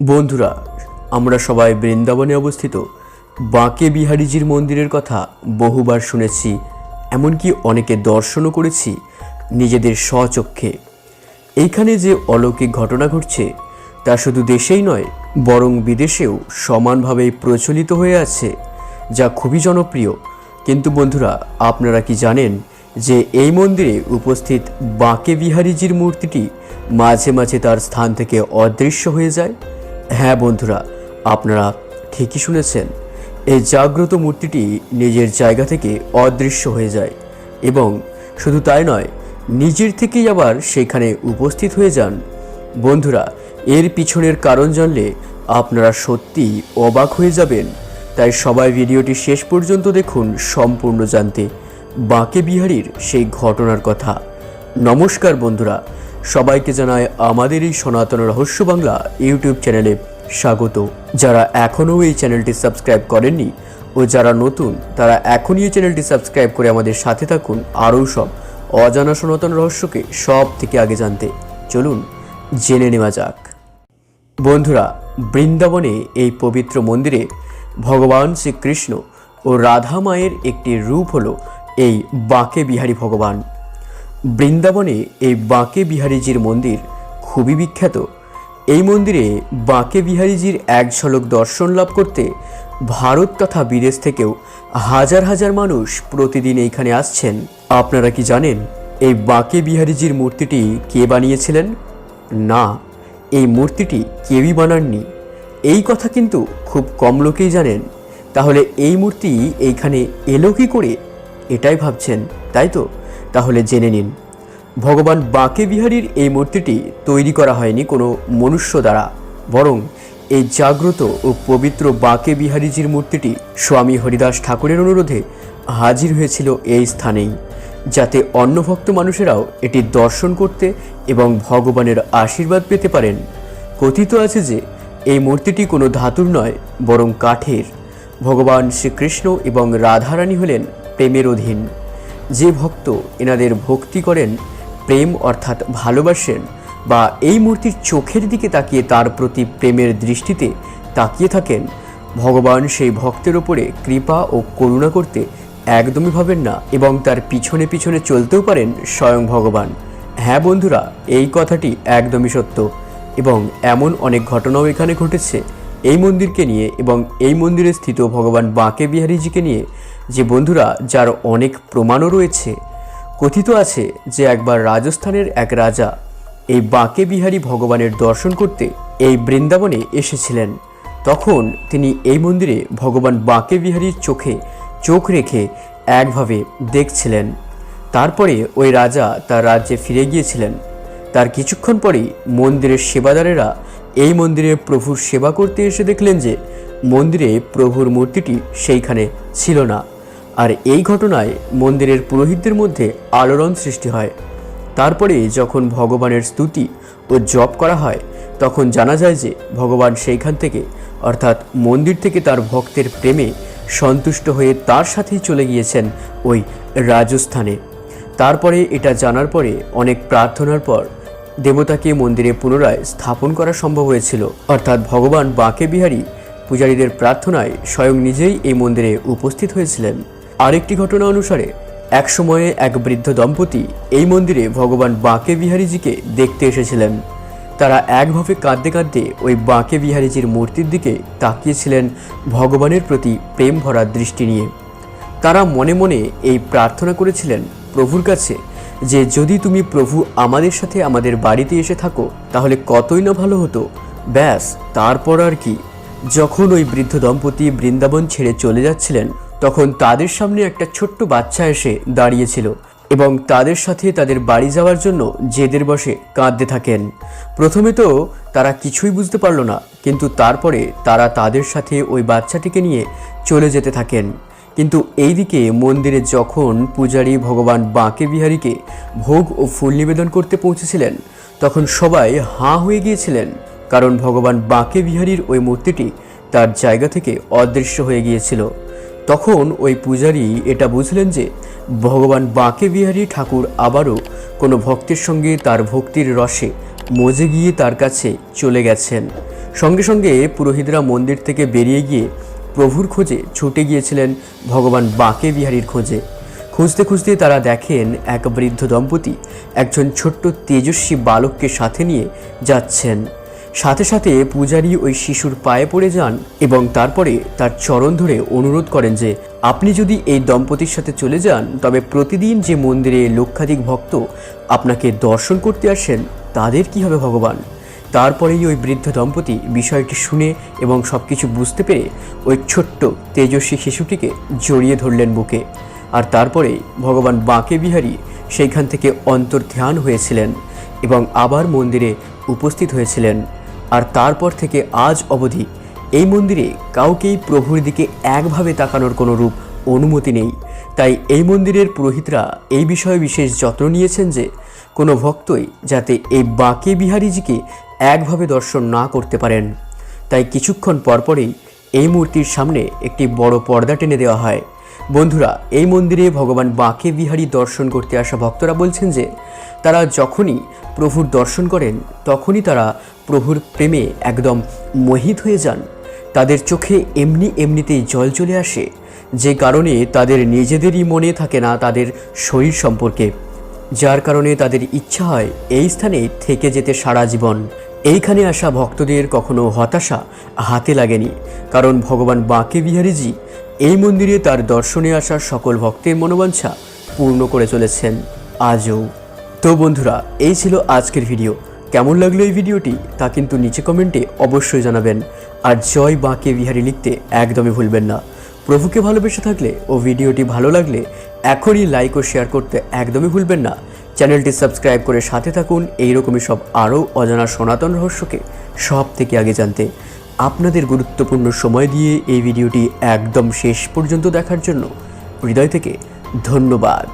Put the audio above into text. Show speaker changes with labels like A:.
A: বন্ধুরা, আমরা সবাই বৃন্দাবনে অবস্থিত। বাঁকে বিহারীজির মন্দিরের কথা বহুবার শুনেছি, এমনকি অনেকে দর্শনও করেছি নিজেদের স্বচক্ষে। এইখানে যে অলৌকিক ঘটনা ঘটছে, তা শুধু দেশেই নয়, বরং বিদেশেও সমানভাবে প্রচলিত হয়ে আছে, যা খুবই জনপ্রিয়। কিন্তু বন্ধুরা, আপনারা কি জানেন যে এই মন্দিরে উপস্থিত বাঁকে বিহারীজির মূর্তিটি মাঝে মাঝে তার স্থান থেকে অদৃশ্য হয়ে যায়? হ্যাঁ বন্ধুরা, আপনারা ঠিকই শুনেছেন। এই জাগ্রত মূর্তিটি নিজের জায়গা থেকে অদৃশ্য হয়ে যায় এবং শুধু তাই নয়, নিজের থেকেই আবার সেখানে উপস্থিত হয়ে যান। বন্ধুরা, এর পিছনের কারণ জানলে আপনারা সত্যি অবাক হয়ে যাবেন। তাই সবাই ভিডিওটি শেষ পর্যন্ত দেখুন, সম্পূর্ণ জানতে। বাঁকে বিহারীর সেই ঘটনার কথা। নমস্কার বন্ধুরা সবাইকে জানায় আমাদের এই সনাতন রহস্য বাংলা ইউটিউব চ্যানেলে স্বাগত। যারা এখনও এই চ্যানেলটি সাবস্ক্রাইব করেননি ও যারা নতুন, তারা এখনই এই চ্যানেলটি সাবস্ক্রাইব করে আমাদের সাথে থাকুন আরও সব অজানা সনাতন রহস্যকে সব থেকে আগে জানতে। চলুন জেনে নেওয়া যাক। বন্ধুরা, বৃন্দাবনে এই পবিত্র মন্দিরে ভগবান শ্রীকৃষ্ণ ও রাধা মায়ের একটি রূপ হলো এই বাঁকে বিহারী ভগবান। বৃন্দাবনে এই বাঁকে বিহারীজির মন্দির খুবই বিখ্যাত। এই মন্দিরে বাঁকে বিহারীজির এক ঝলক দর্শন লাভ করতে ভারত তথা বিদেশ থেকেও হাজার হাজার মানুষ প্রতিদিন এইখানে আসছেন। আপনারা কি জানেন এই বাঁকে বিহারীজির মূর্তিটি কে বানিয়েছিলেন? না, এই মূর্তিটি কেউই বানাননি। এই কথা কিন্তু খুব কম লোকেই জানেন। তাহলে এই মূর্তি এইখানে এলো কি করে? এটাই ভাবছেন, তাই তো? তাহলে জেনে নিন। ভগবান বাঁকে বিহারীর এই মূর্তিটি তৈরি করা হয়নি কোনো মনুষ্য দ্বারা। বরং এই জাগ্রত ও পবিত্র বাঁকে বিহারীজির মূর্তিটি স্বামী হরিদাস ঠাকুরের অনুরোধে হাজির হয়েছিল এই স্থানেই, যাতে অন্য ভক্ত মানুষেরাও এটি দর্শন করতে এবং ভগবানের আশীর্বাদ পেতে পারেন। কথিত আছে যে, এই মূর্তিটি কোনো ধাতুর নয়, বরং কাঠের। ভগবান শ্রীকৃষ্ণ এবং রাধারানী হলেন প্রেমের অধীন। যে ভক্ত এনাদের ভক্তি করেন, প্রেম অর্থাৎ ভালোবাসেন বা এই মূর্তির চোখের দিকে তাকিয়ে তার প্রতি প্রেমের দৃষ্টিতে তাকিয়ে থাকেন, ভগবান সেই ভক্তের ওপরে কৃপা ও করুণা করতে একদমই ভাবেন না এবং তার পিছনে পিছনে চলতেও পারেন স্বয়ং ভগবান। হ্যাঁ বন্ধুরা, এই কথাটি একদমই সত্য এবং এমন অনেক ঘটনাও এখানে ঘটেছে। এই মন্দিরকে নিয়ে এবং এই মন্দিরে স্থিত ভগবান বাঁকে বিহারীজিকে নিয়ে যে বন্ধুরা, যার অনেক প্রমাণও রয়েছে, কথিত আছে যে একবার রাজস্থানের এক রাজা এই বাঁকে বিহারী ভগবানের দর্শন করতে এই বৃন্দাবনে এসেছিলেন। তখন তিনি এই মন্দিরে ভগবান বাঁকে বিহারীর চোখে চোখ রেখে একভাবে দেখছিলেন। তারপরে ওই রাজা তার রাজ্যে ফিরে গিয়েছিলেন। তার কিছুক্ষণ পরেই মন্দিরের সেবাদারেরা এই মন্দিরে প্রভুর সেবা করতে এসে দেখলেন যে মন্দিরে প্রভুর মূর্তিটি সেইখানে ছিল না। আর এই ঘটনায় মন্দিরের পুরোহিতদের মধ্যে আলোড়ন সৃষ্টি হয়। তারপরে যখন ভগবানের স্তুতি ও জপ করা হয়, তখন জানা যায় যে ভগবান সেইখান থেকে, অর্থাৎ মন্দির থেকে তার ভক্তের প্রেমে সন্তুষ্ট হয়ে তার সাথেই চলে গিয়েছেন ওই রাজস্থানে। তারপরে এটা জানার পরে অনেক প্রার্থনার পর দেবতাকে মন্দিরে পুনরায় স্থাপন করা সম্ভব হয়েছিল। অর্থাৎ ভগবান বাঁকে বিহারী পূজারীদের প্রার্থনায় স্বয়ং নিজেই এই মন্দিরে উপস্থিত হয়েছিলেন। আরেকটি ঘটনা অনুসারে এক সময়ে এক বৃদ্ধ দম্পতি এই মন্দিরে ভগবান বাঁকে বিহারীজিকে দেখতে এসেছিলেন। তারা একভাবে কাঁদতে কাঁদতে ওই বাঁকে বিহারীজির মূর্তির দিকে তাকিয়েছিলেন ভগবানের প্রতি প্রেম ভরা দৃষ্টি নিয়ে। তারা মনে মনে এই প্রার্থনা করেছিলেন, প্রভুর কাছে, যে যদি তুমি প্রভু আমাদের সাথে আমাদের বাড়িতে এসে থাকো, তাহলে কতই না ভালো হতো। ব্যাস, তারপর আর কি। যখন ওই বৃদ্ধ দম্পতি বৃন্দাবন ছেড়ে চলে যাচ্ছিলেন তখন তাদের সামনে একটা ছোট্ট বাচ্চা এসে দাঁড়িয়েছিল এবং তাদের সাথে তাদের বাড়ি যাওয়ার জন্য জেদের বসে কাঁদতে থাকেন। প্রথমে তো তারা কিছুই বুঝতে পারল না, কিন্তু তারপরে তারা তাদের সাথে ওই বাচ্চাটিকে নিয়ে চলে যেতে থাকেন। কিন্তু এইদিকে মন্দিরে যখন পূজারী ভগবান বাঁকে বিহারীকে ভোগ ও ফুল নিবেদন করতে পৌঁছেছিলেন, তখন সবাই হাঁ হয়ে গিয়েছিলেন, কারণ ভগবান বাঁকে বিহারীর ওই মূর্তিটি তার জায়গা থেকে অদৃশ্য হয়ে গিয়েছিল। তখন ওই পূজারী এটা বুঝলেন যে ভগবান বাঁকে বিহারী ঠাকুর আবারও কোনো ভক্তের সঙ্গে তার ভক্তির রসে মজে গিয়ে তার কাছে চলে গেছেন। সঙ্গে সঙ্গে পুরোহিতরা মন্দির থেকে বেরিয়ে গিয়ে প্রভুর খোঁজে ছুটে গিয়েছিলেন ভগবান বাঁকে বিহারীর খোঁজে। খুঁজতে খুঁজতে তারা দেখেন এক বৃদ্ধ দম্পতি একজন ছোট্ট তেজস্বী বালককে সাথে নিয়ে যাচ্ছেন। সাথে সাথে পূজারী ওই শিশুর পায়ে পড়ে যান এবং তারপরে তার চরণ ধরে অনুরোধ করেন যে, আপনি যদি এই দম্পতির সাথে চলে যান, তবে প্রতিদিন যে মন্দিরে লক্ষাধিক ভক্ত আপনাকে দর্শন করতে আসেন, তাদের কি হবে ভগবান? তারপরেই ওই বৃদ্ধ দম্পতি বিষয়টি শুনে এবং সব কিছু বুঝতে পেরে ওই ছোট্ট তেজস্বী শিশুটিকে জড়িয়ে ধরলেন বুকে। আর তারপরে ভগবান বাঁকে বিহারী সেইখান থেকে অন্তর্ধ্যান হয়েছিলেন এবং আবার মন্দিরে উপস্থিত হয়েছিলেন। আর তারপর থেকে আজ অবধি এই মন্দিরে কাউকেই প্রভুর দিকে একভাবে তাকানোর কোনো রূপ অনুমতি নেই। তাই এই মন্দিরের পুরোহিতরা এই বিষয়ে বিশেষ যত্ন নিয়েছেন যে কোনো ভক্তই যাতে এই বাঁকে বিহারীজিকে একভাবে দর্শন না করতে পারেন। তাই কিছুক্ষণ পরপরেই এই মূর্তির সামনে একটি বড় পর্দা টেনে দেওয়া হয়। বন্ধুরা, এই মন্দিরে ভগবান বাঁকে বিহারী দর্শন করতে আসা ভক্তরা বলছেন যে তারা যখনই প্রভুর দর্শন করেন, তখনই তারা প্রভুর প্রেমে একদম মোহিত হয়ে যান। তাদের চোখে এমনি এমনিতেই জল চলে আসে, যে কারণে তাদের নিজেদেরই মনে থাকে না তাদের শরীর সম্পর্কে। যার কারণে তাদের ইচ্ছা হয় এই স্থানে থেকে যেতে সারা জীবন। এইখানে আসা ভক্তদের কখনো হতাশা হাতে লাগেনি, কারণ ভগবান বাঁকে বিহারীজি এই মন্দিরে তার দর্শনে আসা সকল ভক্তের মনোবাঞ্ছা পূর্ণ করে চলেছেন। আজও তো বন্ধুরা, এই ছিল আজকের ভিডিও কেমন লাগল এই ভিডিওটি তা কিন্তু নিচে কমেন্টে অবশ্যই জানাবেন। আর জয় বাঁকে বিহারী লিখতে একদমই ভুলবেন না। প্রভুকে ভালোবেসে থাকলে ও ভিডিওটি ভালো লাগলে এখনই লাইক ও শেয়ার করতে একদমই ভুলবেন না। চ্যানেলটি সাবস্ক্রাইব করে সাথে থাকুন, এইরকমই সব আরও অজানা সনাতন রহস্যকে সব থেকে আগে জানতে। আপনাদের গুরুত্বপূর্ণ সময় দিয়ে এই ভিডিওটি একদম শেষ পর্যন্ত দেখার জন্য হৃদয় থেকে ধন্যবাদ।